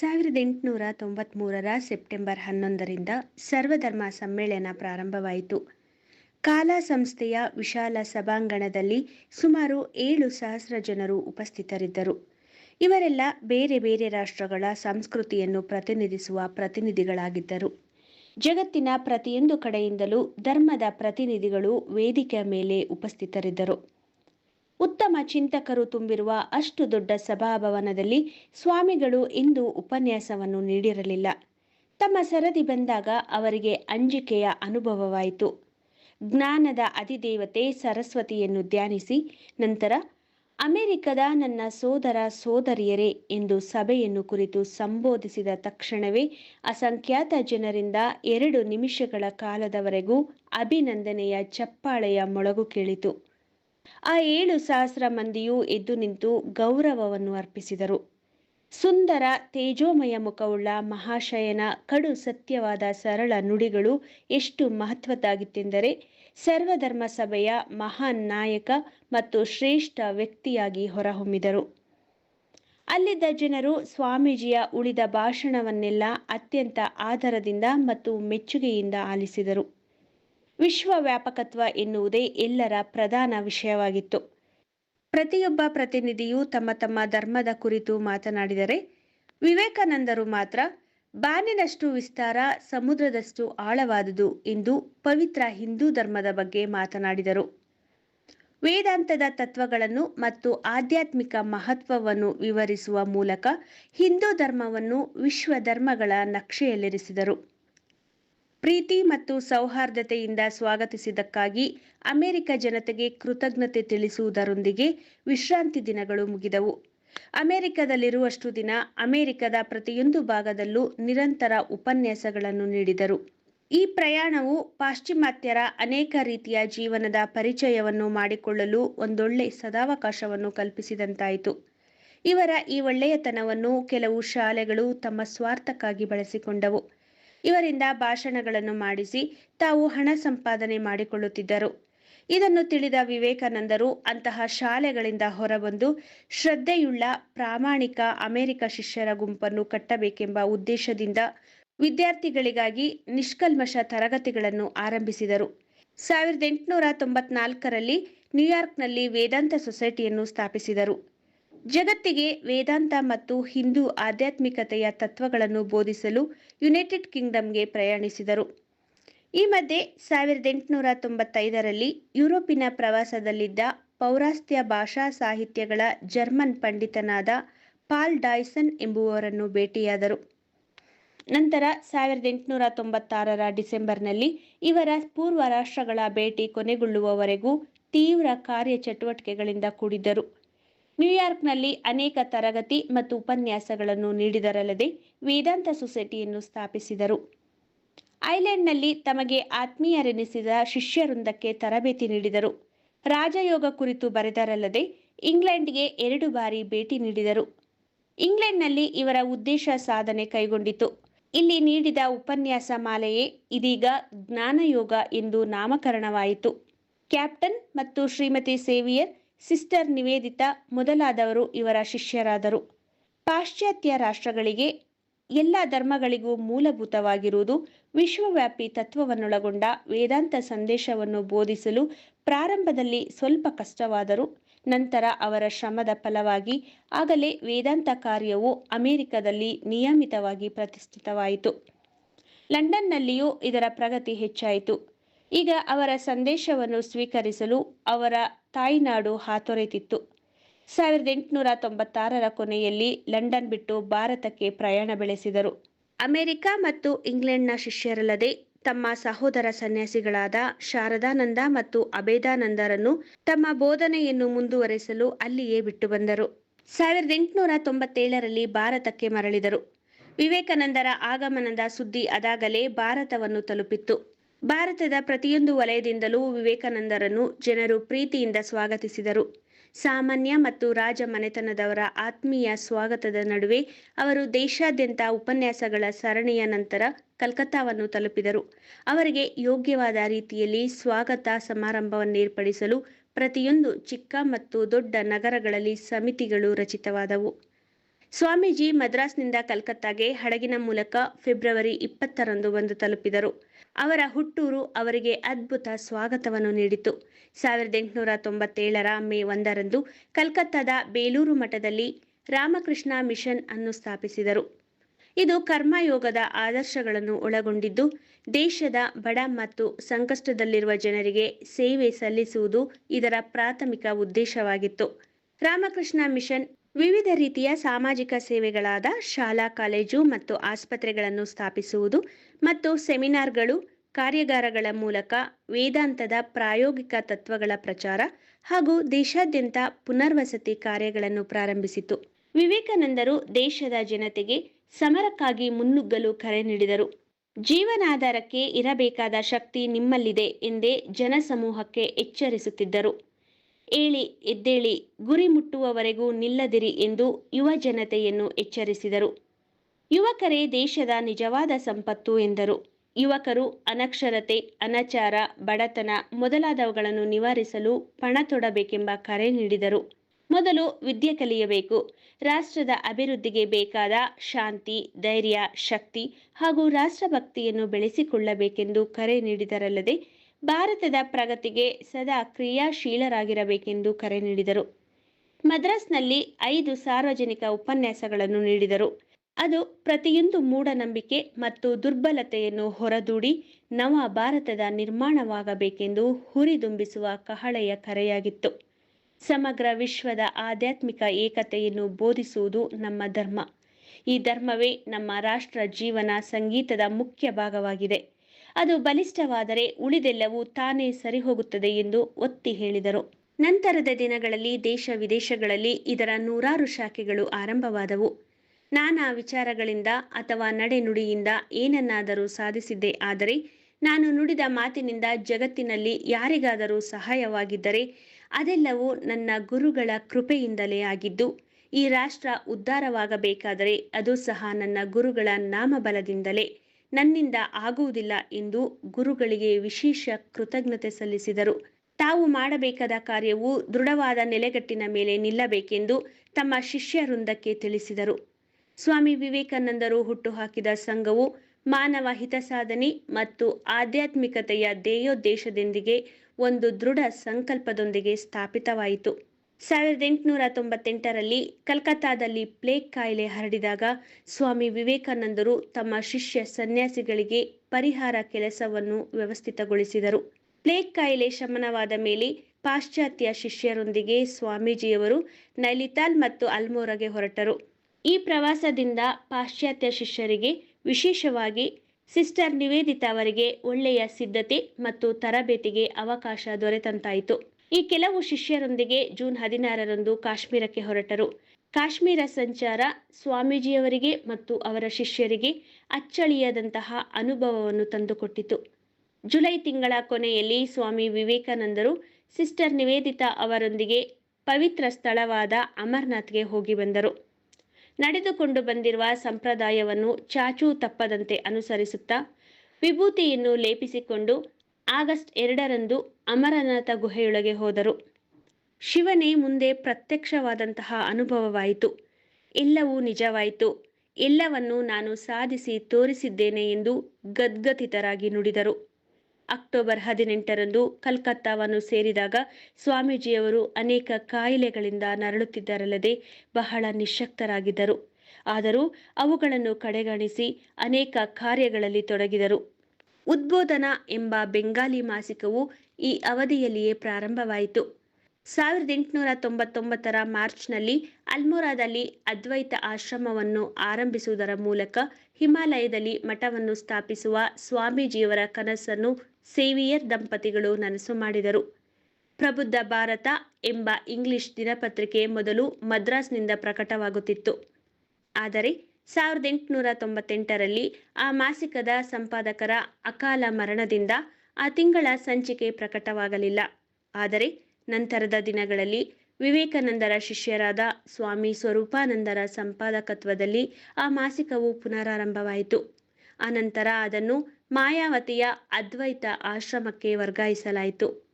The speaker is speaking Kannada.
ಸಾವಿರದ ಎಂಟುನೂರ ತೊಂಬತ್ಮೂರರ ಸೆಪ್ಟೆಂಬರ್ ಹನ್ನೊಂದರಿಂದ ಸರ್ವಧರ್ಮ ಸಮ್ಮೇಳನ ಪ್ರಾರಂಭವಾಯಿತು. ಕಾಲಾ ಸಂಸ್ಥೆಯ ವಿಶಾಲ ಸಭಾಂಗಣದಲ್ಲಿ ಸುಮಾರು ಏಳು ಸಹಸ್ರ ಜನರು ಉಪಸ್ಥಿತರಿದ್ದರು. ಇವರೆಲ್ಲ ಬೇರೆ ಬೇರೆ ರಾಷ್ಟ್ರಗಳ ಸಂಸ್ಕೃತಿಯನ್ನು ಪ್ರತಿನಿಧಿಸುವ ಪ್ರತಿನಿಧಿಗಳಾಗಿದ್ದರು. ಜಗತ್ತಿನ ಪ್ರತಿಯೊಂದು ಕಡೆಯಿಂದಲೂ ಧರ್ಮದ ಪ್ರತಿನಿಧಿಗಳು ವೇದಿಕೆಯ ಮೇಲೆ ಉಪಸ್ಥಿತರಿದ್ದರು. ಉತ್ತಮ ಚಿಂತಕರು ತುಂಬಿರುವ ಅಷ್ಟು ದೊಡ್ಡ ಸಭಾಭವನದಲ್ಲಿ ಸ್ವಾಮಿಗಳು ಇಂದು ಉಪನ್ಯಾಸವನ್ನು ನೀಡಿರಲಿಲ್ಲ. ತಮ್ಮ ಸರದಿ ಬಂದಾಗ ಅವರಿಗೆ ಅಂಜಿಕೆಯ ಅನುಭವವಾಯಿತು. ಜ್ಞಾನದ ಅಧಿದೇವತೆ ಸರಸ್ವತಿಯನ್ನು ಧ್ಯಾನಿಸಿ, ನಂತರ, ಅಮೆರಿಕದ ನನ್ನ ಸೋದರ ಸೋದರಿಯರೇ ಎಂದು ಸಭೆಯನ್ನು ಕುರಿತು ಸಂಬೋಧಿಸಿದ ತಕ್ಷಣವೇ ಅಸಂಖ್ಯಾತ ಜನರಿಂದ ಎರಡು ನಿಮಿಷಗಳ ಕಾಲದವರೆಗೂ ಅಭಿನಂದನೆಯ ಚಪ್ಪಾಳೆಯ ಮೊಳಗು ಕೇಳಿತು. ಆ ಏಳು ಸಹಸ್ರ ಮಂದಿಯೂ ಎದ್ದು ನಿಂತು ಗೌರವವನ್ನು ಅರ್ಪಿಸಿದರು. ಸುಂದರ, ತೇಜೋಮಯ ಮುಖವುಳ್ಳ ಮಹಾಶಯನ ಕಡು ಸತ್ಯವಾದ ಸರಳ ನುಡಿಗಳು ಎಷ್ಟು ಮಹತ್ವದ್ದಾಗಿತ್ತೆಂದರೆ ಸರ್ವಧರ್ಮ ಸಭೆಯ ಮಹಾನ್ ನಾಯಕ ಮತ್ತು ಶ್ರೇಷ್ಠ ವ್ಯಕ್ತಿಯಾಗಿ ಹೊರಹೊಮ್ಮಿದರು. ಅಲ್ಲಿದ್ದ ಜನರು ಸ್ವಾಮೀಜಿಯ ಉಳಿದ ಭಾಷಣವನ್ನೆಲ್ಲ ಅತ್ಯಂತ ಆದರದಿಂದ ಮತ್ತು ಮೆಚ್ಚುಗೆಯಿಂದ ಆಲಿಸಿದರು. ವಿಶ್ವ ವ್ಯಾಪಕತ್ವ ಎನ್ನುವುದೇ ಎಲ್ಲರ ಪ್ರಧಾನ ವಿಷಯವಾಗಿತ್ತು. ಪ್ರತಿಯೊಬ್ಬ ಪ್ರತಿನಿಧಿಯು ತಮ್ಮ ತಮ್ಮ ಧರ್ಮದ ಕುರಿತು ಮಾತನಾಡಿದರೆ, ವಿವೇಕಾನಂದರು ಮಾತ್ರ ಬಾನಿನಷ್ಟು ವಿಸ್ತಾರ, ಸಮುದ್ರದಷ್ಟು ಆಳವಾದುದು ಎಂದು ಪವಿತ್ರ ಹಿಂದೂ ಧರ್ಮದ ಬಗ್ಗೆ ಮಾತನಾಡಿದರು. ವೇದಾಂತದ ತತ್ವಗಳನ್ನು ಮತ್ತು ಆಧ್ಯಾತ್ಮಿಕ ಮಹತ್ವವನ್ನು ವಿವರಿಸುವ ಮೂಲಕ ಹಿಂದೂ ಧರ್ಮವನ್ನು ವಿಶ್ವ ಧರ್ಮಗಳ ನಕ್ಷೆಯಲ್ಲಿರಿಸಿದರು. ಪ್ರೀತಿ ಮತ್ತು ಸೌಹಾರ್ದತೆಯಿಂದ ಸ್ವಾಗತಿಸಿದ್ದಕ್ಕಾಗಿ ಅಮೆರಿಕ ಜನತೆಗೆ ಕೃತಜ್ಞತೆ ತಿಳಿಸುವುದರೊಂದಿಗೆ ವಿಶ್ರಾಂತಿ ದಿನಗಳು ಮುಗಿದವು. ಅಮೆರಿಕದಲ್ಲಿರುವಷ್ಟು ದಿನ ಅಮೆರಿಕದ ಪ್ರತಿಯೊಂದು ಭಾಗದಲ್ಲೂ ನಿರಂತರ ಉಪನ್ಯಾಸಗಳನ್ನು ನೀಡಿದರು. ಈ ಪ್ರಯಾಣವು ಪಾಶ್ಚಿಮಾತ್ಯರ ಅನೇಕ ರೀತಿಯ ಜೀವನದ ಪರಿಚಯವನ್ನು ಮಾಡಿಕೊಳ್ಳಲು ಒಂದೊಳ್ಳೆ ಸದಾವಕಾಶವನ್ನು ಕಲ್ಪಿಸಿದಂತಾಯಿತು. ಇವರ ಈ ಒಳ್ಳೆಯತನವನ್ನು ಕೆಲವು ಶಾಲೆಗಳು ತಮ್ಮ ಸ್ವಾರ್ಥಕ್ಕಾಗಿ ಬಳಸಿಕೊಂಡವು. ಇವರಿಂದ ಭಾಷಣಗಳನ್ನು ಮಾಡಿಸಿ ತಾವು ಹಣ ಸಂಪಾದನೆ ಮಾಡಿಕೊಳ್ಳುತ್ತಿದ್ದರು. ಇದನ್ನು ತಿಳಿದ ವಿವೇಕಾನಂದರು, ಅಂತಹ ಶಾಲೆಗಳಿಂದ ಹೊರಬಂದು ಶ್ರದ್ಧೆಯುಳ್ಳ ಪ್ರಾಮಾಣಿಕ ಅಮೆರಿಕ ಶಿಷ್ಯರ ಗುಂಪನ್ನು ಕಟ್ಟಬೇಕೆಂಬ ಉದ್ದೇಶದಿಂದ ವಿದ್ಯಾರ್ಥಿಗಳಿಗಾಗಿ ನಿಷ್ಕಲ್ಮಶ ತರಗತಿಗಳನ್ನು ಆರಂಭಿಸಿದರು. ಸಾವಿರದ ಎಂಟುನೂರ ತೊಂಬತ್ನಾಲ್ಕರಲ್ಲಿ ನ್ಯೂಯಾರ್ಕ್ನಲ್ಲಿ ವೇದಾಂತ ಸೊಸೈಟಿಯನ್ನು ಸ್ಥಾಪಿಸಿದರು. ಜಗತ್ತಿಗೆ ವೇದಾಂತ ಮತ್ತು ಹಿಂದೂ ಆಧ್ಯಾತ್ಮಿಕತೆಯ ತತ್ವಗಳನ್ನು ಬೋಧಿಸಲು ಯುನೈಟೆಡ್ ಕಿಂಗ್ಡಮ್ಗೆ ಪ್ರಯಾಣಿಸಿದರು. ಈ ಮಧ್ಯೆ ಸಾವಿರದ ಎಂಟುನೂರ ತೊಂಬತ್ತೈದರಲ್ಲಿ ಯುರೋಪಿನ ಪ್ರವಾಸದಲ್ಲಿದ್ದ ಪೌರಾಸ್ತ್ಯ ಭಾಷಾ ಸಾಹಿತ್ಯಗಳ ಜರ್ಮನ್ ಪಂಡಿತನಾದ ಪಾಲ್ ಡಾಯ್ಸನ್ ಎಂಬುವವರನ್ನು ಭೇಟಿಯಾದರು. ನಂತರ ಸಾವಿರದ ಎಂಟುನೂರ ತೊಂಬತ್ತಾರರ ಡಿಸೆಂಬರ್ನಲ್ಲಿ ಇವರ ಪೂರ್ವ ರಾಷ್ಟ್ರಗಳ ಭೇಟಿ ಕೊನೆಗೊಳ್ಳುವವರೆಗೂ ತೀವ್ರ ಕಾರ್ಯಚಟುವಟಿಕೆಗಳಿಂದ ಕೂಡಿದ್ದರು. ನ್ಯೂಯಾರ್ಕ್ನಲ್ಲಿ ಅನೇಕ ತರಗತಿ ಮತ್ತು ಉಪನ್ಯಾಸಗಳನ್ನು ನೀಡಿದರಲ್ಲದೆ ವೇದಾಂತ ಸೊಸೈಟಿಯನ್ನು ಸ್ಥಾಪಿಸಿದರು. ಐಲ್ಯಾಂಡ್ನಲ್ಲಿ ತಮಗೆ ಆತ್ಮೀಯರೆನಿಸಿದ ಶಿಷ್ಯವೃಂದಕ್ಕೆ ತರಬೇತಿ ನೀಡಿದರು. ರಾಜಯೋಗ ಕುರಿತು ಬರೆದರಲ್ಲದೆ ಇಂಗ್ಲೆಂಡ್ಗೆ ಎರಡು ಬಾರಿ ಭೇಟಿ ನೀಡಿದರು. ಇಂಗ್ಲೆಂಡ್ನಲ್ಲಿ ಇವರ ಉದ್ದೇಶ ಸಾಧನೆ ಕೈಗೊಂಡಿತು. ಇಲ್ಲಿ ನೀಡಿದ ಉಪನ್ಯಾಸ ಮಾಲೆಯೇ ಇದೀಗ ಜ್ಞಾನಯೋಗ ಎಂದು ನಾಮಕರಣವಾಯಿತು. ಕ್ಯಾಪ್ಟನ್ ಮತ್ತು ಶ್ರೀಮತಿ ಸೇವಿಯರ್ ಸಿಸ್ಟರ್ ನಿವೇದಿತ ಮೊದಲಾದವರು ಇವರ ಶಿಷ್ಯರಾದರು. ಪಾಶ್ಚಾತ್ಯ ರಾಷ್ಟ್ರಗಳಿಗೆ ಎಲ್ಲ ಧರ್ಮಗಳಿಗೂ ಮೂಲಭೂತವಾಗಿರುವುದು ವಿಶ್ವವ್ಯಾಪಿ ತತ್ವವನ್ನೊಳಗೊಂಡ ವೇದಾಂತ ಸಂದೇಶವನ್ನು ಬೋಧಿಸಲು ಪ್ರಾರಂಭದಲ್ಲಿ ಸ್ವಲ್ಪ ಕಷ್ಟವಾದರೂ. ನಂತರ ಅವರ ಶ್ರಮದ ಫಲವಾಗಿ ಆಗಲೇ ವೇದಾಂತ ಕಾರ್ಯವು ಅಮೆರಿಕದಲ್ಲಿ ನಿಯಮಿತವಾಗಿ ಪ್ರತಿಷ್ಠಿತವಾಯಿತು. ಲಂಡನ್ನಲ್ಲಿಯೂ ಇದರ ಪ್ರಗತಿ ಹೆಚ್ಚಾಯಿತು. ಈಗ ಅವರ ಸಂದೇಶವನ್ನು ಸ್ವೀಕರಿಸಲು ಅವರ ತಾಯ್ನಾಡು ಹಾತೊರೆತಿತ್ತು. ಸಾವಿರದ ಎಂಟುನೂರ ತೊಂಬತ್ತಾರರ ಕೊನೆಯಲ್ಲಿ ಲಂಡನ್ ಬಿಟ್ಟು ಭಾರತಕ್ಕೆ ಪ್ರಯಾಣ ಬೆಳೆಸಿದರು. ಅಮೆರಿಕ ಮತ್ತು ಇಂಗ್ಲೆಂಡ್ನ ಶಿಷ್ಯರಲ್ಲದೆ ತಮ್ಮ ಸಹೋದರ ಸನ್ಯಾಸಿಗಳಾದ ಶಾರದಾನಂದ ಮತ್ತು ಅಭೇದಾನಂದರನ್ನು ತಮ್ಮ ಬೋಧನೆಯನ್ನು ಮುಂದುವರೆಸಲು ಅಲ್ಲಿಯೇ ಬಿಟ್ಟು ಬಂದರು. ಸಾವಿರದ ಎಂಟುನೂರ ತೊಂಬತ್ತೇಳರಲ್ಲಿ ಭಾರತಕ್ಕೆ ಮರಳಿದರು. ವಿವೇಕಾನಂದರ ಆಗಮನದ ಸುದ್ದಿ ಅದಾಗಲೇ ಭಾರತವನ್ನು ತಲುಪಿತ್ತು. ಭಾರತದ ಪ್ರತಿಯೊಂದು ವಲಯದಿಂದಲೂ ವಿವೇಕಾನಂದರನ್ನು ಜನರು ಪ್ರೀತಿಯಿಂದ ಸ್ವಾಗತಿಸಿದರು. ಸಾಮಾನ್ಯ ಮತ್ತು ರಾಜ ಮನೆತನದವರ ಆತ್ಮೀಯ ಸ್ವಾಗತದ ನಡುವೆ ಅವರು ದೇಶಾದ್ಯಂತ ಉಪನ್ಯಾಸಗಳ ಸರಣಿಯ ನಂತರ ಕಲ್ಕತ್ತಾವನ್ನು ತಲುಪಿದರು. ಅವರಿಗೆ ಯೋಗ್ಯವಾದ ರೀತಿಯಲ್ಲಿ ಸ್ವಾಗತ ಸಮಾರಂಭವನ್ನು ಏರ್ಪಡಿಸಲು ಪ್ರತಿಯೊಂದು ಚಿಕ್ಕ ಮತ್ತು ದೊಡ್ಡ ನಗರಗಳಲ್ಲಿ ಸಮಿತಿಗಳು ರಚಿತವಾದವು. ಸ್ವಾಮೀಜಿ ಮದ್ರಾಸ್ನಿಂದ ಕಲ್ಕತ್ತಾಗೆ ಹಡಗಿನ ಮೂಲಕ ಫೆಬ್ರವರಿ ಇಪ್ಪತ್ತರಂದು ಬಂದು ತಲುಪಿದರು. ಅವರ ಹುಟ್ಟೂರು ಅವರಿಗೆ ಅದ್ಭುತ ಸ್ವಾಗತವನ್ನು ನೀಡಿತು. ಸಾವಿರದ ಎಂಟುನೂರ ತೊಂಬತ್ತೇಳರ ಮೇ ಒಂದರಂದು ಕಲ್ಕತ್ತಾದ ಬೇಲೂರು ಮಠದಲ್ಲಿ ರಾಮಕೃಷ್ಣ ಮಿಷನ್ ಅನ್ನು ಸ್ಥಾಪಿಸಿದರು. ಇದು ಕರ್ಮಯೋಗದ ಆದರ್ಶಗಳನ್ನು ಒಳಗೊಂಡಿದ್ದು, ದೇಶದ ಬಡ ಮತ್ತು ಸಂಕಷ್ಟದಲ್ಲಿರುವ ಜನರಿಗೆ ಸೇವೆ ಸಲ್ಲಿಸುವುದು ಇದರ ಪ್ರಾಥಮಿಕ ಉದ್ದೇಶವಾಗಿತ್ತು. ರಾಮಕೃಷ್ಣ ಮಿಷನ್ ವಿವಿಧ ರೀತಿಯ ಸಾಮಾಜಿಕ ಸೇವೆಗಳಾದ ಶಾಲಾ, ಕಾಲೇಜು ಮತ್ತು ಆಸ್ಪತ್ರೆಗಳನ್ನು ಸ್ಥಾಪಿಸುವುದು ಮತ್ತು ಸೆಮಿನಾರ್ಗಳು, ಕಾರ್ಯಾಗಾರಗಳ ಮೂಲಕ ವೇದಾಂತದ ಪ್ರಾಯೋಗಿಕ ತತ್ವಗಳ ಪ್ರಚಾರ ಹಾಗೂ ದೇಶಾದ್ಯಂತ ಪುನರ್ವಸತಿ ಕಾರ್ಯಗಳನ್ನು ಪ್ರಾರಂಭಿಸಿತು. ವಿವೇಕಾನಂದರು ದೇಶದ ಜನತೆಗೆ ಸಮರಕ್ಕಾಗಿ ಮುನ್ನುಗ್ಗಲು ಕರೆ ನೀಡಿದರು. ಜೀವನಾಧಾರಕ್ಕೆ ಇರಬೇಕಾದ ಶಕ್ತಿ ನಿಮ್ಮಲ್ಲಿದೆ ಎಂದೇ ಜನಸಮೂಹಕ್ಕೆ ಎಚ್ಚರಿಸುತ್ತಿದ್ದರು. ಏಳಿ, ಎದ್ದೇಳಿ, ಗುರಿ ಮುಟ್ಟುವವರೆಗೂ ನಿಲ್ಲದಿರಿ ಎಂದು ಯುವ ಜನತೆಯನ್ನು ಎಚ್ಚರಿಸಿದರು. ಯುವಕರೇ, ದೇಶದ ನಿಜವಾದ ಸಂಪತ್ತು ಎಂದರು. ಯುವಕರು ಅನಕ್ಷರತೆ, ಅನಾಚಾರ, ಬಡತನ ಮೊದಲಾದವುಗಳನ್ನು ನಿವಾರಿಸಲು ಪಣ ತೊಡಬೇಕೆಂಬ ಕರೆ ನೀಡಿದರು. ಮೊದಲು ವಿದ್ಯೆ ಕಲಿಯಬೇಕು. ರಾಷ್ಟ್ರದ ಅಭಿವೃದ್ಧಿಗೆ ಬೇಕಾದ ಶಾಂತಿ, ಧೈರ್ಯ, ಶಕ್ತಿ ಹಾಗೂ ರಾಷ್ಟ್ರಭಕ್ತಿಯನ್ನು ಬೆಳೆಸಿಕೊಳ್ಳಬೇಕೆಂದು ಕರೆ ನೀಡಿದರಲ್ಲದೆ ಭಾರತದ ಪ್ರಗತಿಗೆ ಸದಾ ಕ್ರಿಯಾಶೀಲರಾಗಿರಬೇಕೆಂದು ಕರೆ ನೀಡಿದರು. ಮದ್ರಾಸ್ನಲ್ಲಿ ಐದು ಸಾರ್ವಜನಿಕ ಉಪನ್ಯಾಸಗಳನ್ನು ನೀಡಿದರು. ಅದು ಪ್ರತಿಯೊಂದು ಮೂಢನಂಬಿಕೆ ಮತ್ತು ದುರ್ಬಲತೆಯನ್ನು ಹೊರದೂಡಿ ನವ ಭಾರತದ ನಿರ್ಮಾಣವಾಗಬೇಕೆಂದು ಹುರಿದುಂಬಿಸುವ ಕಹಳೆಯ ಕರೆಯಾಗಿತ್ತು. ಸಮಗ್ರ ವಿಶ್ವದ ಆಧ್ಯಾತ್ಮಿಕ ಏಕತೆಯನ್ನು ಬೋಧಿಸುವುದು ನಮ್ಮ ಧರ್ಮ. ಈ ಧರ್ಮವೇ ನಮ್ಮ ರಾಷ್ಟ್ರ ಜೀವನ ಸಂಗೀತದ ಮುಖ್ಯ ಭಾಗವಾಗಿದೆ. ಅದು ಬಲಿಷ್ಠವಾದರೆ ಉಳಿದೆಲ್ಲವೂ ತಾನೇ ಸರಿಹೋಗುತ್ತದೆ ಎಂದು ಒತ್ತಿ ಹೇಳಿದರು. ನಂತರದ ದಿನಗಳಲ್ಲಿ ದೇಶ ವಿದೇಶಗಳಲ್ಲಿ ಇದರ ನೂರಾರು ಶಾಖೆಗಳು ಆರಂಭವಾದವು. ನಾನಾ ವಿಚಾರಗಳಿಂದ ಅಥವಾ ನಡೆನುಡಿಯಿಂದ ಏನನ್ನಾದರೂ ಸಾಧಿಸಿದ್ದೆ ಆದರೆ ನಾನು ನುಡಿದ ಮಾತಿನಿಂದ ಜಗತ್ತಿನಲ್ಲಿ ಯಾರಿಗಾದರೂ ಸಹಾಯವಾಗಿದ್ದರೆ ಅದೆಲ್ಲವೂ ನನ್ನ ಗುರುಗಳ ಕೃಪೆಯಿಂದಲೇ ಆಗಿದ್ದು, ಈ ರಾಷ್ಟ್ರ ಉದ್ಧಾರವಾಗಬೇಕಾದರೆ ಅದು ಸಹ ನನ್ನ ಗುರುಗಳ ನಾಮಬಲದಿಂದಲೇ. ನನ್ನಿಂದ ಆಗುವುದಿಲ್ಲ ಎಂದು ಗುರುಗಳಿಗೆ ವಿಶೇಷ ಕೃತಜ್ಞತೆ ಸಲ್ಲಿಸಿದರು. ತಾವು ಮಾಡಬೇಕಾದ ಕಾರ್ಯವು ದೃಢವಾದ ನೆಲೆಗಟ್ಟಿನ ಮೇಲೆ ನಿಲ್ಲಬೇಕೆಂದು ತಮ್ಮ ಶಿಷ್ಯ ವೃಂದಕ್ಕೆ ತಿಳಿಸಿದರು. ಸ್ವಾಮಿ ವಿವೇಕಾನಂದರು ಹುಟ್ಟುಹಾಕಿದ ಸಂಘವು ಮಾನವ ಹಿತಸಾಧನೆ ಮತ್ತು ಆಧ್ಯಾತ್ಮಿಕತೆಯ ಧ್ಯೇಯೋದ್ದೇಶದೊಂದಿಗೆ ಒಂದು ದೃಢ ಸಂಕಲ್ಪದೊಂದಿಗೆ ಸ್ಥಾಪಿತವಾಯಿತು. ಸಾವಿರದ ಎಂಟುನೂರ ತೊಂಬತ್ತೆಂಟರಲ್ಲಿ ಕಲ್ಕತ್ತಾದಲ್ಲಿ ಪ್ಲೇಗ್ ಕಾಯಿಲೆ ಹರಡಿದಾಗ ಸ್ವಾಮಿ ವಿವೇಕಾನಂದರು ತಮ್ಮ ಶಿಷ್ಯ ಸನ್ಯಾಸಿಗಳಿಗೆ ಪರಿಹಾರ ಕೆಲಸವನ್ನು ವ್ಯವಸ್ಥಿತಗೊಳಿಸಿದರು. ಪ್ಲೇಗ್ ಕಾಯಿಲೆ ಶಮನವಾದ ಮೇಲೆ ಪಾಶ್ಚಾತ್ಯ ಶಿಷ್ಯರೊಂದಿಗೆ ಸ್ವಾಮೀಜಿಯವರು ನೈಲಿತಾಲ್ ಮತ್ತು ಅಲ್ಮೋರಗೆ ಹೊರಟರು. ಈ ಪ್ರವಾಸದಿಂದ ಪಾಶ್ಚಾತ್ಯ ಶಿಷ್ಯರಿಗೆ ವಿಶೇಷವಾಗಿ ಸಿಸ್ಟರ್ ನಿವೇದಿತಾ ಅವರಿಗೆ ಒಳ್ಳೆಯ ಸಿದ್ಧತೆ ಮತ್ತು ತರಬೇತಿಗೆ ಅವಕಾಶ ದೊರೆತಂತಾಯಿತು. ಈ ಕೆಲವು ಶಿಷ್ಯರೊಂದಿಗೆ ಜೂನ್ ಹದಿನಾರರಂದು ಕಾಶ್ಮೀರಕ್ಕೆ ಹೊರಟರು. ಕಾಶ್ಮೀರ ಸಂಚಾರ ಸ್ವಾಮೀಜಿಯವರಿಗೆ ಮತ್ತು ಅವರ ಶಿಷ್ಯರಿಗೆ ಅಚ್ಚಳಿಯದಂತಹ ಅನುಭವವನ್ನು ತಂದುಕೊಟ್ಟಿತು. ಜುಲೈ ತಿಂಗಳ ಕೊನೆಯಲ್ಲಿ ಸ್ವಾಮಿ ವಿವೇಕಾನಂದರು ಸಿಸ್ಟರ್ ನಿವೇದಿತಾ ಅವರೊಂದಿಗೆ ಪವಿತ್ರ ಸ್ಥಳವಾದ ಅಮರ್ನಾಥ್ಗೆ ಹೋಗಿ ಬಂದರು. ನಡೆದುಕೊಂಡು ಬಂದಿರುವ ಸಂಪ್ರದಾಯವನ್ನು ಚಾಚೂ ತಪ್ಪದಂತೆ ಅನುಸರಿಸುತ್ತಾ ವಿಭೂತಿಯನ್ನು ಲೇಪಿಸಿಕೊಂಡು ಆಗಸ್ಟ್ ಎರಡರಂದು ಅಮರನಾಥ ಗುಹೆಯೊಳಗೆ ಹೋದರು. ಶಿವನೇ ಮುಂದೆ ಪ್ರತ್ಯಕ್ಷವಾದಂತಹ ಅನುಭವವಾಯಿತು. ಎಲ್ಲವೂ ನಿಜವಾಯಿತು. ಎಲ್ಲವನ್ನು ನಾನು ಸಾಧಿಸಿ ತೋರಿಸಿದ್ದೇನೆ ಎಂದು ಗದ್ಗತಿತರಾಗಿ ನುಡಿದರು. ಅಕ್ಟೋಬರ್ ಹದಿನೆಂಟರಂದು ಕಲ್ಕತ್ತಾವನ್ನು ಸೇರಿದಾಗ ಸ್ವಾಮೀಜಿಯವರು ಅನೇಕ ಕಾಯಿಲೆಗಳಿಂದ ನರಳುತ್ತಿದ್ದರಲ್ಲದೆ ಬಹಳ ನಿಶಕ್ತರಾಗಿದ್ದರು. ಆದರೂ ಅವುಗಳನ್ನು ಕಡೆಗಣಿಸಿ ಅನೇಕ ಕಾರ್ಯಗಳಲ್ಲಿ ತೊಡಗಿದರು. ಉದ್ಬೋಧನಾ ಎಂಬ ಬೆಂಗಾಲಿ ಮಾಸಿಕವು ಈ ಅವಧಿಯಲ್ಲಿಯೇ ಪ್ರಾರಂಭವಾಯಿತು. ಸಾವಿರದ ಎಂಟುನೂರ ತೊಂಬತ್ತೊಂಬತ್ತರ ಮಾರ್ಚ್ನಲ್ಲಿ ಅಲ್ಮೋರಾದಲ್ಲಿ ಅದ್ವೈತ ಆಶ್ರಮವನ್ನು ಆರಂಭಿಸುವುದರ ಮೂಲಕ ಹಿಮಾಲಯದಲ್ಲಿ ಮಠವನ್ನು ಸ್ಥಾಪಿಸುವ ಸ್ವಾಮೀಜಿಯವರ ಕನಸನ್ನು ಸೇವಿಯರ್ ದಂಪತಿಗಳು ನನಸು ಮಾಡಿದರು. ಪ್ರಬುದ್ಧ ಭಾರತ ಎಂಬ ಇಂಗ್ಲಿಷ್ ದಿನಪತ್ರಿಕೆ ಮೊದಲು ಮದ್ರಾಸ್ನಿಂದ ಪ್ರಕಟವಾಗುತ್ತಿತ್ತು. ಆದರೆ ಸಾವಿರದ ಎಂಟುನೂರ ತೊಂಬತ್ತೆಂಟರಲ್ಲಿ ಆ ಮಾಸಿಕದ ಸಂಪಾದಕರ ಅಕಾಲ ಮರಣದಿಂದ ಆ ತಿಂಗಳ ಸಂಚಿಕೆ ಪ್ರಕಟವಾಗಲಿಲ್ಲ. ಆದರೆ ನಂತರದ ದಿನಗಳಲ್ಲಿ ವಿವೇಕಾನಂದರ ಶಿಷ್ಯರಾದ ಸ್ವಾಮಿ ಸ್ವರೂಪಾನಂದರ ಸಂಪಾದಕತ್ವದಲ್ಲಿ ಆ ಮಾಸಿಕವು ಪುನರಾರಂಭವಾಯಿತು. ಅನಂತರ ಅದನ್ನು ಮಾಯಾವತಿಯ ಅದ್ವೈತ ಆಶ್ರಮಕ್ಕೆ ವರ್ಗಾಯಿಸಲಾಯಿತು.